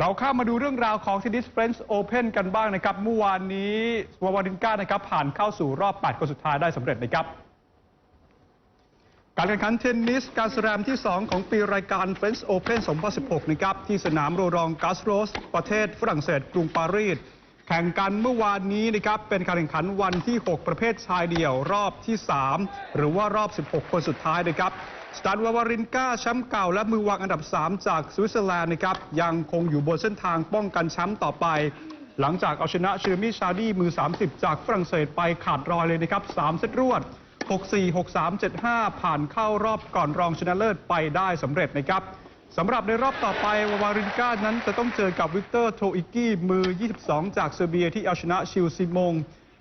เราข้ามาดูเรื่องราวของเทนนิสเฟรนช์โอเพนกันบ้างนะครับเมื่อวานนี้วาวารินก้านะครับผ่านเข้าสู่รอบ 8 คนสุดท้ายได้สำเร็จนะครับ การแข่งขันเทนนิสการสแรมที่ 2 ของปีรายการ French Open 2016 นะครับ ที่สนามโรรองกาสโรส ประเทศฝรั่งเศสกรุงปารีส แข่งกันเมื่อวานนี้นะครับเป็นการแข่งขันวันที่ 6 ประเภทชายเดี่ยวรอบที่ 3 หรือว่ารอบ 16 คนสุดท้ายนะครับสตานวาวารินกาแชมป์เก่าและมือวางอันดับ 3 จากสวิตเซอร์แลนด์นะครับยังคงอยู่บนเส้นทางป้องกันแชมป์ต่อไป หลังจากเอาชนะเชอร์มี่ชาดี้มือ 30 จากฝรั่งเศสไปขาดรอยเลยนะครับ3เซตรวด 6-4 6-3 7-5 ผ่านเข้ารอบก่อนรองชนะเลิศไปได้สำเร็จนะครับ สำหรับในรอบต่อไปวาวารินกานั้นจะต้องเจอกับวิกเตอร์โทอิกี้มือ 22 จากเซอร์เบียที่เอาชนะชิลซิมง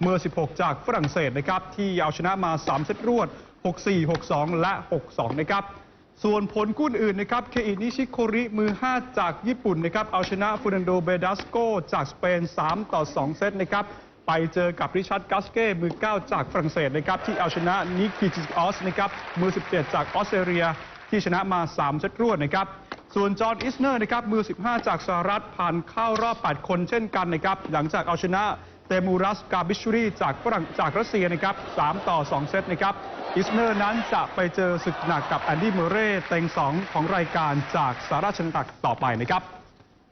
มือ 16 จากฝรั่งเศสนะครับที่เอาชนะมา 3 เซตรวด 6-4 6-2 และ 6-2 นะครับ ส่วนผลคู่อื่นนะครับ เคอินิชิโคริมือ 5 จากญี่ปุ่นนะครับเอาชนะฟูนันโดเบดัสโกจากสเปน 3 ต่อ 2 เซตนะครับ ไปเจอกับริชาร์ดกัสเก้มือ 9 จากฝรั่งเศสนะครับที่เอาชนะนิกิจิออสนะครับมือ 17 จากออสเตรเลียที่ชนะมา 3 เซตรวดนะครับส่วนจอห์นอิสเนอร์นะครับมือ 15 จากสหรัฐผ่านเข้ารอบ 8 คนเช่นกันนะครับหลังจากเอาชนะเตมูรัสกาบิชูรีจากฝรั่งจากรัสเซียนะครับ3ต่อ 2 เซตนะครับอิสเนอร์นั้นจะไปเจอศึกหนักกับแอนดี้เมเร่เต็ง 2 ของรายการจากสหราชอาณาจักรต่อไปนะครับ